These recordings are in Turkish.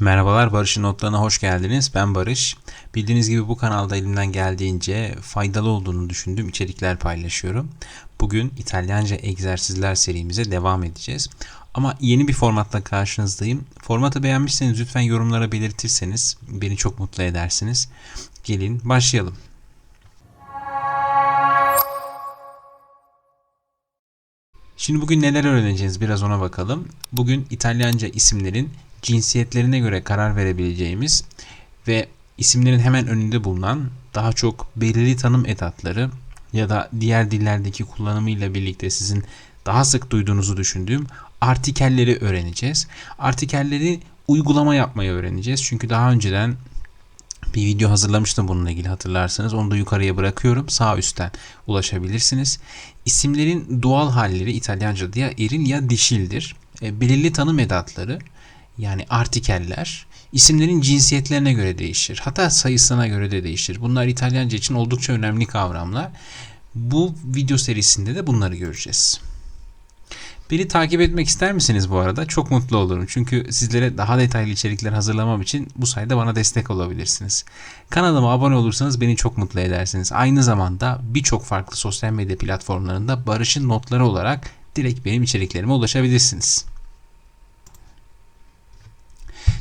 Merhabalar Barış'ın notlarına hoş geldiniz. Ben Barış. Bildiğiniz gibi bu kanalda elimden geldiğince faydalı olduğunu düşündüğüm içerikler paylaşıyorum. Bugün İtalyanca egzersizler serimize devam edeceğiz. Ama yeni bir formatla karşınızdayım. Formatı beğenmişseniz lütfen yorumlara belirtirseniz beni çok mutlu edersiniz. Gelin başlayalım. Şimdi bugün neler öğreneceğiz biraz ona bakalım. Bugün İtalyanca isimlerin cinsiyetlerine göre karar verebileceğimiz ve isimlerin hemen önünde bulunan daha çok belirli tanım edatları ya da diğer dillerdeki kullanımıyla birlikte sizin daha sık duyduğunuzu düşündüğüm artikelleri öğreneceğiz. Artikelleri uygulama yapmayı öğreneceğiz. Çünkü daha önceden bir video hazırlamıştım bununla ilgili hatırlarsanız. Onu da yukarıya bırakıyorum. Sağ üstten ulaşabilirsiniz. İsimlerin doğal halleri İtalyanca'da ya eril ya dişildir. E, belirli tanım edatları yani artikeller isimlerin cinsiyetlerine göre değişir. Hatta sayısına göre de değişir. Bunlar İtalyanca için oldukça önemli kavramlar. Bu video serisinde de bunları göreceğiz. Beni takip etmek ister misiniz bu arada? Çok mutlu olurum. Çünkü sizlere daha detaylı içerikler hazırlamam için bu sayede bana destek olabilirsiniz. Kanalıma abone olursanız beni çok mutlu edersiniz. Aynı zamanda birçok farklı sosyal medya platformlarında Barış'ın notları olarak direkt benim içeriklerime ulaşabilirsiniz.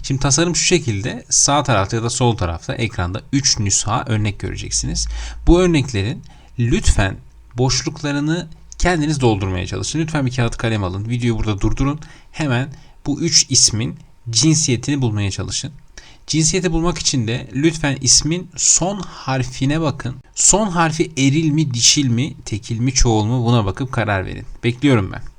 Şimdi tasarım şu şekilde sağ tarafta ya da sol tarafta ekranda 3 nüsha örnek göreceksiniz. Bu örneklerin lütfen boşluklarını kendiniz doldurmaya çalışın. Lütfen bir kağıt kalem alın. Videoyu burada durdurun. Hemen bu 3 ismin cinsiyetini bulmaya çalışın. Cinsiyeti bulmak için de lütfen ismin son harfine bakın. Son harfi eril mi, dişil mi, tekil mi, çoğul mu buna bakıp karar verin. Bekliyorum ben.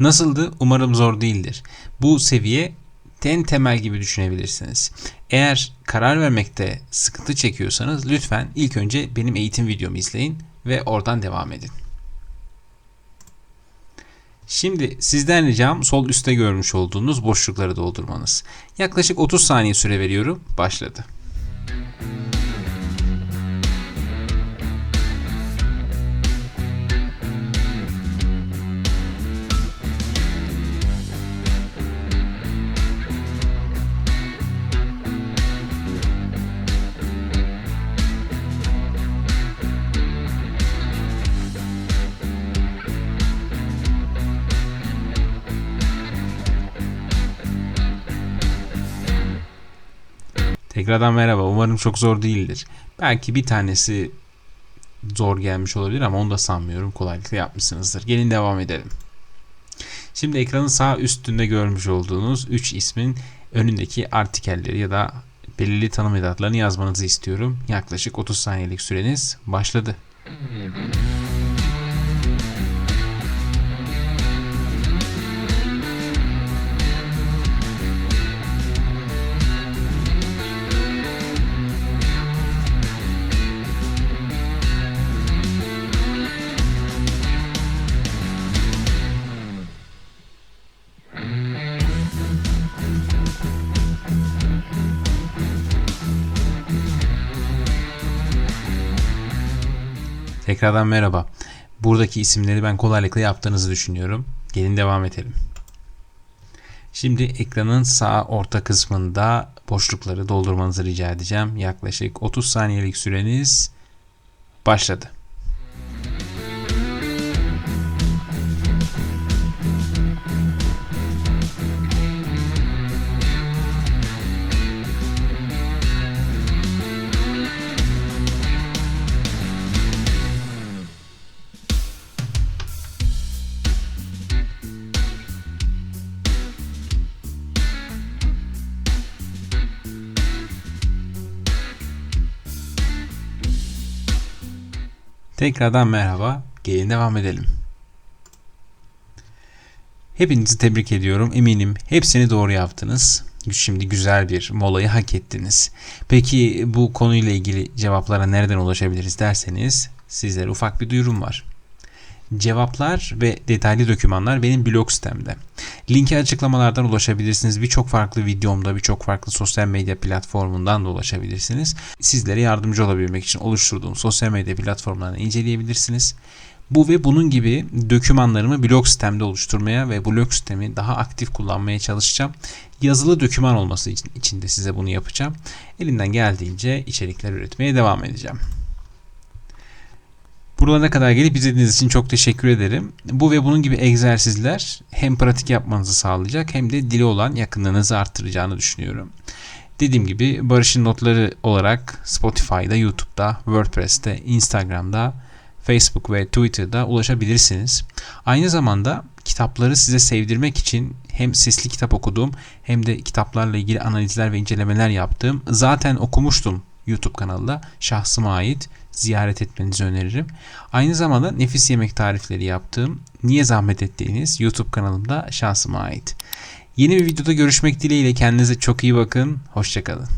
Nasıldı? Umarım zor değildir. Bu seviye en temel gibi düşünebilirsiniz. Eğer karar vermekte sıkıntı çekiyorsanız lütfen ilk önce benim eğitim videomu izleyin ve oradan devam edin. Şimdi sizden ricam sol üstte görmüş olduğunuz boşlukları doldurmanız. Yaklaşık 30 saniye süre veriyorum. Başladı. Tekrardan merhaba. Umarım çok zor değildir. Belki bir tanesi zor gelmiş olabilir ama onu da sanmıyorum. Kolaylıkla yapmışsınızdır. Gelin devam edelim. Şimdi ekranın sağ üstünde görmüş olduğunuz 3 ismin önündeki artikelleri ya da belirli tanım edatlarını yazmanızı istiyorum. Yaklaşık 30 saniyelik süreniz başladı. Tekrardan merhaba. Buradaki isimleri ben kolaylıkla yaptığınızı düşünüyorum. Gelin devam edelim. Şimdi ekranın sağ orta kısmında boşlukları doldurmanızı rica edeceğim. Yaklaşık 30 saniyelik süreniz başladı. Tekrardan merhaba. Gelin devam edelim. Hepinizi tebrik ediyorum. Eminim hepsini doğru yaptınız. Şimdi güzel bir molayı hak ettiniz. Peki bu konuyla ilgili cevaplara nereden ulaşabiliriz derseniz sizlere ufak bir duyurum var. Cevaplar ve detaylı dokümanlar benim blog sitemde. Linki açıklamalardan ulaşabilirsiniz. Birçok farklı videomda, birçok farklı sosyal medya platformundan da ulaşabilirsiniz. Sizlere yardımcı olabilmek için oluşturduğum sosyal medya platformlarını inceleyebilirsiniz. Bu ve bunun gibi dokümanlarımı blog sitemde oluşturmaya ve blog sistemi daha aktif kullanmaya çalışacağım. Yazılı doküman olması için, için de size bunu yapacağım. Elimden geldiğince içerikler üretmeye devam edeceğim. Buralara kadar gelip izlediğiniz için çok teşekkür ederim. Bu ve bunun gibi egzersizler hem pratik yapmanızı sağlayacak hem de dili olan yakınlığınızı arttıracağını düşünüyorum. Dediğim gibi Barış'ın notları olarak Spotify'da, YouTube'da, WordPress'te, Instagram'da, Facebook ve Twitter'da ulaşabilirsiniz. Aynı zamanda kitapları size sevdirmek için hem sesli kitap okuduğum hem de kitaplarla ilgili analizler ve incelemeler yaptığım zaten okumuştum YouTube kanalında şahsıma ait ziyaret etmenizi öneririm. Aynı zamanda nefis yemek tarifleri yaptığım Niye Zahmet Ettiğiniz YouTube kanalımda şahsıma ait. Yeni bir videoda görüşmek dileğiyle kendinize çok iyi bakın. Hoşçakalın.